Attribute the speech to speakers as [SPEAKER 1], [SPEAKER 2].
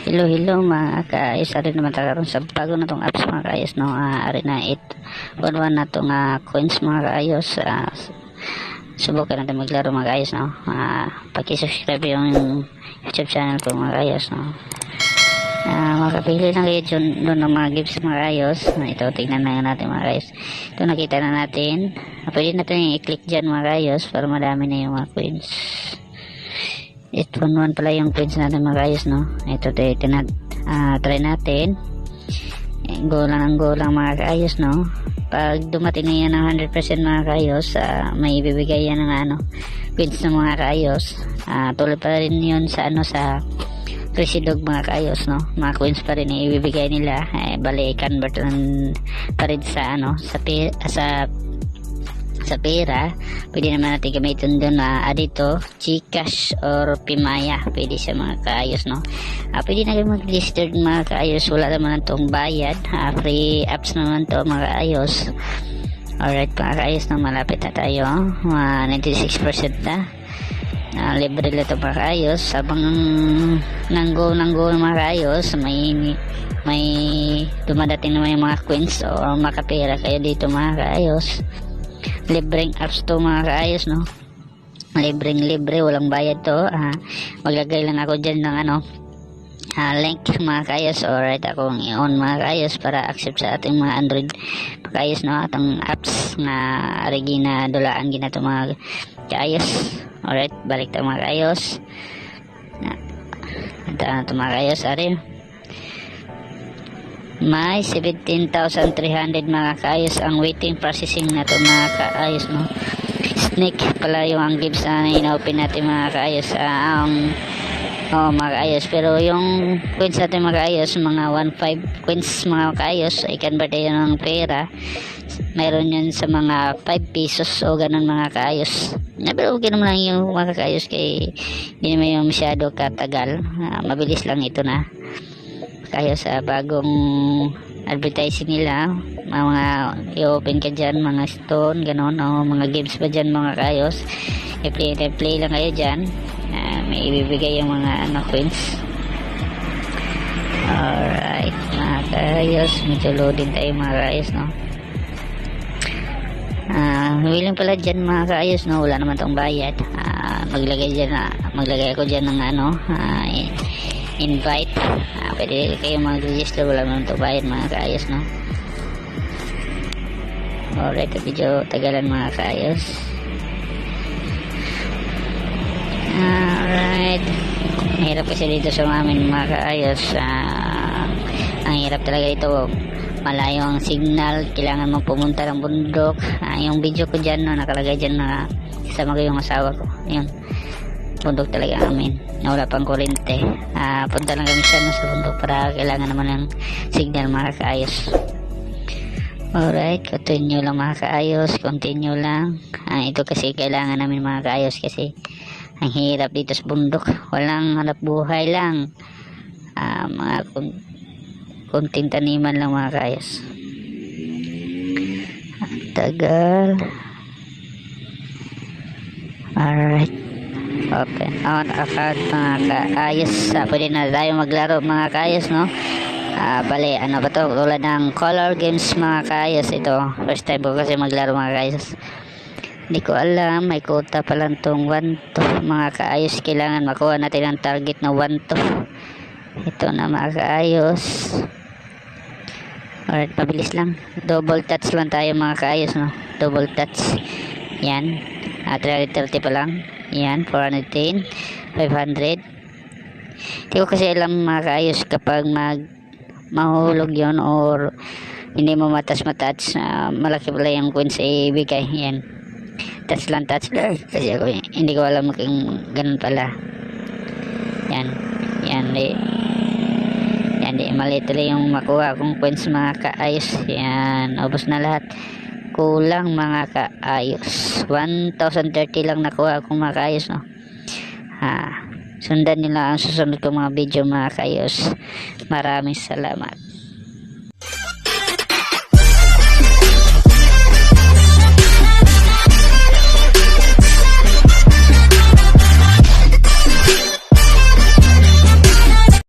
[SPEAKER 1] Hello, hello mga kaayos. Ari naman tayo sa bago na tong apps mga kaayos. No? Uh, ari na 811 na tong uh, coins mga kaayos. Uh, subukan natin maglaro mga kaayos. No? Uh, Pag-subscribe yung YouTube channel ko mga kaayos. No? Uh, makapili lang kayo dyan doon ng mga gifts mga kaayos. Ito, tingnan na natin mga kaayos. Ito nakita na natin. Pwede natin i-click dyan mga kaayos para madami na yung mga coins. 811 pala yung coins natin mga kaayos no? Ito tinat uh, try natin. Eh, go lang ang go lang mga kaayos no? Pag dumating na yan ng 100% mga kaayos uh, may ibibigay yan ng ano coins ng mga kaayos uh, tulad pa rin yun sa ano sa Crazy Dog mga kaayos no? Mga coins pa rin ibibigay nila. Eh, bali convert lang pa rin sa ano sa, sa sa pera, pwede naman natin gamitin doon na uh, dito, Gcash or Pimaya. Pwede siya mga kaayos, no? Uh, pwede na kayo mag-register mga kaayos. Wala naman itong bayad. Uh, free apps naman to mga kaayos. Alright mga kaayos, no? malapit na tayo. Uh, 96% na. Uh, libre lang ito mga kaayos. Habang nanggo nanggo mga kaayos, may may dumadating naman yung mga coins o makapera kayo dito mga kaayos libreng apps to mga kaayos no? Libreng libre walang bayad to uh, maglagay lang ako dyan ng ano uh, link mga kaayos. Alright akong i-on mga kaayos para accept sa ating mga android kaayos no? Atong apps nga Regina dulaan gina to mga kaayos. Alright balik to mga kaayos. Ito na to mga kaayos. Ari may 17,300 mga kaayos ang waiting processing na to mga kaayos no? Snake pala yung ang gives na ina-open natin mga kaayos uh, ang oh mga kaayos. Pero yung coins natin mga kaayos mga 1.5 coins mga kaayos ay convert yun ng pera. Meron yun sa mga 5 pesos o ganun mga kaayos. Na pero okay naman lang yung mga kaayos kay hindi naman yung masyado katagal. Uh, mabilis lang ito na kaya sa bagong advertising nila. Mga i-open ka dyan mga stone ganon o mga games pa dyan mga kayos. I-play, i-play lang kayo dyan. Uh, may ibibigay yung mga ano coins alright mga kayos. Medyo loading tayo mga kayos no? Ah, uh, willing pala dyan mga kaayos no? Wala naman tong bayad. Uh, maglagay dyan uh, maglagay ako dyan ng ano uh, invite. Uh, pwede kayo mag-register. Wala naman ito bayad mga kaayos no? Alright video tagalan mga kaayos. Alright. Mahirap kasi dito sa amin mga kaayos. Uh, ang hirap talaga ito. Malayo ang signal. Kailangan mo pumunta ng bundok. Uh, yung video ko dyan no, nakalagay dyan na kasama ko yung asawa ko. Yun bundok talaga amin na wala pang kurente uh, punta lang kami sa, sa bundok para kailangan naman ng signal mga kaayos. Alright continue lang mga kaayos. Continue lang. Uh, ito kasi kailangan namin mga kaayos kasi ang hirap dito sa bundok. Walang hanap buhay lang. Uh, mga kun kunting taniman lang mga kaayos. Tagal. Alright open on account mga kaayos. Uh, pwede na tayo maglaro mga kaayos no? Uh, bali ano ba to? Tulad ng color games mga kaayos. Ito first time ko kasi maglaro mga kaayos. Hindi ko alam may quota pa lang tong 1 to mga kaayos. Kailangan makuha natin ang target na 1 to ito na mga kaayos. Alright mabilis lang. Double touch lang tayo mga kaayos no? Double touch. Yan. Uh, 330 pa lang yan, 410, 500. Hindi ko kasi alam mga kaayos kapag mag mahulog yon or hindi mo matas-matats uh, malaki pala yung coins ay ibigay. Yan. Touch lang, touch lang. Kasi ako hindi ko alam kung ganun pala. Yan. Yan, di. Yan, di. Maliit lang yung makuha kong coins mga kaayos. Yan. Ubus na lahat kulang mga kaayos. 1,030 lang nakuha akong mga kaayos no? Ha. Sundan nila ang susunod kong mga video mga kaayos. Maraming salamat